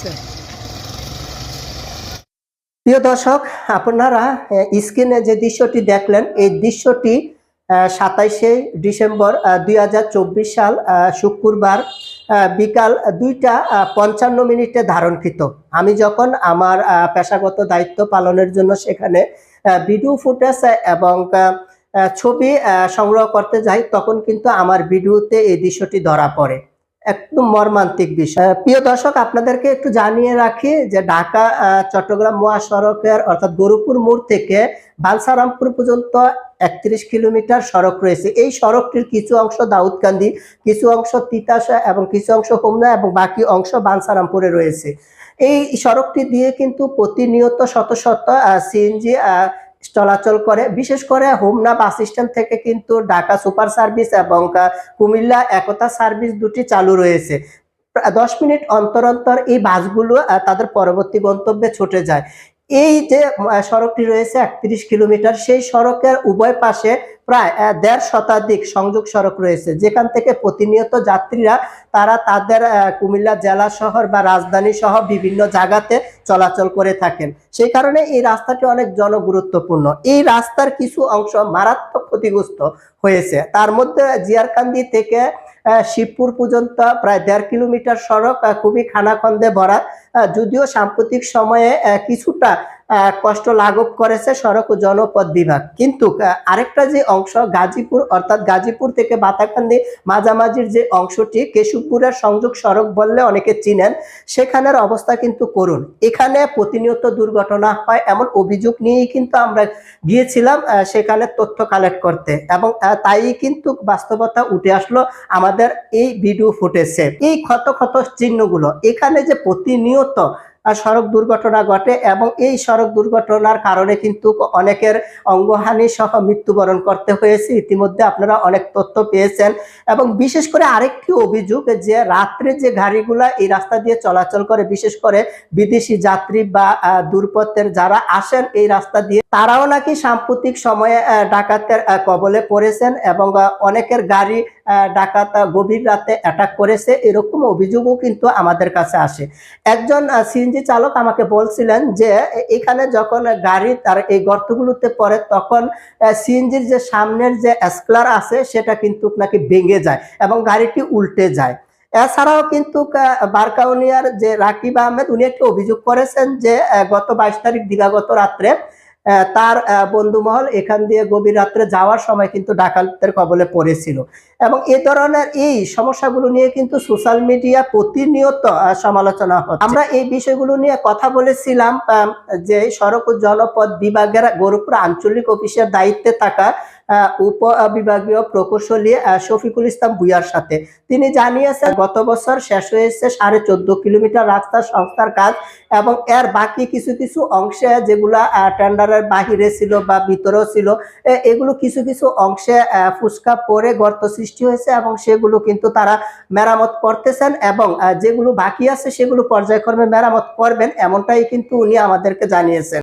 আছে। প্রিয় দর্শক, আপনারা স্ক্রিনে যে দৃশ্যটি দেখলেন, এই দৃশ্যটি সাতাইশে ডিসেম্বর দুই হাজার চব্বিশ সাল শুক্রবার বিকাল দুইটা পঞ্চান্ন মিনিটে ধারণকৃত। আমি যখন আমার পেশাগত দায়িত্ব পালনের জন্য সেখানে ভিডিও ফুটেজ এবং ছবি সংগ্রহ করতে যাই, তখন কিন্তু আমার ভিডিওতে এই দৃশ্যটি ধরা পড়ে। একদম মর্মান্তিক বিষয়। প্রিয় দর্শক, আপনাদেরকে একটু জানিয়ে রাখি যে ঢাকা চট্টগ্রাম মহাসড়কের অর্থাৎ গরুপুর মোড় থেকে বালসারামপুর পর্যন্ত একত্রিশ কিলোমিটার সড়ক রয়েছে। এই সড়কটির কিছু অংশ দাউদকান্দি, কিছু অংশ তিতাসা এবং কিছু অংশ হোমনা এবং বাকি অংশ বালসারামপুরে রয়েছে। এই সড়কটি দিয়ে কিন্তু প্রতিনিয়ত শত শত সিএনজি চলাচল করে, বিশেষ করে হোমনা বাস স্ট্যান্ড থেকে কিন্তু ঢাকা সুপার সার্ভিস এবং কুমিল্লা একতা সার্ভিস দুটি চালু রয়েছে। দশ মিনিট অন্তর অন্তর এই বাসগুলো তাদের পরবর্তী গন্তব্যে ছুটে যায়। এই যে সড়কটি রয়েছে একত্রিশ কিলোমিটার, সেই সড়কের উভয় পাশে প্রায় দেড় শতাধিক সংযোগ সড়ক রয়েছে। যেখান থেকে প্রতিনিয়ত যাত্রীরা, তারা তাদের কুমিল্লা জেলা শহর বা রাজধানী সহ বিভিন্ন জায়গাতে চলাচল করে থাকেন। সেই কারণে এই রাস্তাটি অনেক জনগুরুত্বপূর্ণ। এই রাস্তার কিছু অংশ মারাত্মক ক্ষতিগ্রস্ত হয়েছে। তার মধ্যে জিয়ারকান্দি থেকে শিবপুর পর্যন্ত প্রায় দেড় কিলোমিটার সড়ক খুবই খানাখন্দে ভরা। যদিও সাম্প্রতিক সময়ে কিছুটা কষ্ট লাঘব করেছে সড়ক ও জনপথ বিভাগ। কিন্তু আরেকটা যে অংশ, গাজীপুর, অর্থাৎ গাজীপুর থেকে বাতাকান্দি মাঝামাঝির যে অংশটি, কেশবপুরের সংযোগ সড়ক বললে অনেকে চিনেন, সেখানের অবস্থা কিন্তু করুন এখানে প্রতিনিয়ত দুর্ঘটনা হয়, এমন অভিযোগ নিয়েই কিন্তু আমরা গিয়েছিলাম সেখানে তথ্য কালেক্ট করতে। এবং তাই কিন্তু বাস্তবতা উঠে আসলো আমাদের এই ভিডিও ফুটেজে। এই ক্ষত ক্ষত চিহ্নগুলো, এখানে যে প্রতিনিয়ত আহ, সড়ক দুর্ঘটনা ঘটে এবং এই সড়ক দুর্ঘটনার কারণে কিন্তু অনেকের অঙ্গহানি সহ মৃত্যুবরণ করতে হয়েছে। ইতিমধ্যে আপনারা অনেক তথ্য পেয়েছেন। এবং বিশেষ করে আরেকটি অভিযোগ যে রাত্রে যে গাড়িগুলা এই রাস্তা দিয়ে চলাচল করে বিশেষ করে বিদেশি যাত্রী বা দূরপথের যারা আসেন এই রাস্তা দিয়ে তারাও নাকি সাম্প্রতিক সময়ে ডাকাতের কবলে পড়েছেন এবং অনেকের গাড়ি ডাকাত গভীর রাতে অ্যাটাক করেছে। এরকম অভিযোগও কিন্তু আমাদের কাছে আসে। একজন সিএনজি চালক আমাকে বলছিলেন যে, এখানে যখন গাড়ি তার এই গর্তগুলোতে পড়ে, তখন সিএনজির যে সামনের যে স্ক্লার আছে, সেটা কিন্তু নাকি ভেঙে যায় এবং গাড়িটি উল্টে যায়। এছাড়াও কিন্তু বারকাউনিয়ার যে রাকিব আহমেদ, উনি একটি অভিযোগ করেছেন যে গত বাইশ তারিখ দিবাগত রাত্রে তার বন্ধুমহল এখান দিয়ে গভীর রাত্রে যাওয়ার সময় কিন্তু ডাকাতের কবলে পড়েছিল। এবং এ ধরনের এই সমস্যাগুলো নিয়ে কিন্তু সোশ্যাল মিডিয়া প্রতিনিয়ত সমালোচনা হচ্ছে। আমরা এই বিষয়গুলো নিয়ে কথা বলেছিলাম যে সড়ক ও জলপথ বিভাগের গরুপুর আঞ্চলিক অফিসের দায়িত্বে থাকা উপ বিভাগীয় প্রকৌশলী শফিকুল ইসলাম ভুইয়ার সাথে। তিনি জানিয়েছেন, গত বছর শেষ হয়েছে সাড়ে চোদ্দ কিলোমিটার রাস্তা সংস্কার কাজ এবং এর বাকি কিছু কিছু অংশে যেগুলা টেন্ডারের বাহিরে ছিল বা ভিতরেও ছিল এগুলো কিছু কিছু অংশে ফুসকা পরে গর্ত সৃষ্টি হয়েছে এবং সেগুলো কিন্তু তারা মেরামত করতেছেন এবং যেগুলো বাকি আছে সেগুলো পর্যায়ক্রমে মেরামত করবেন, এমনটাই কিন্তু উনি আমাদেরকে জানিয়েছেন।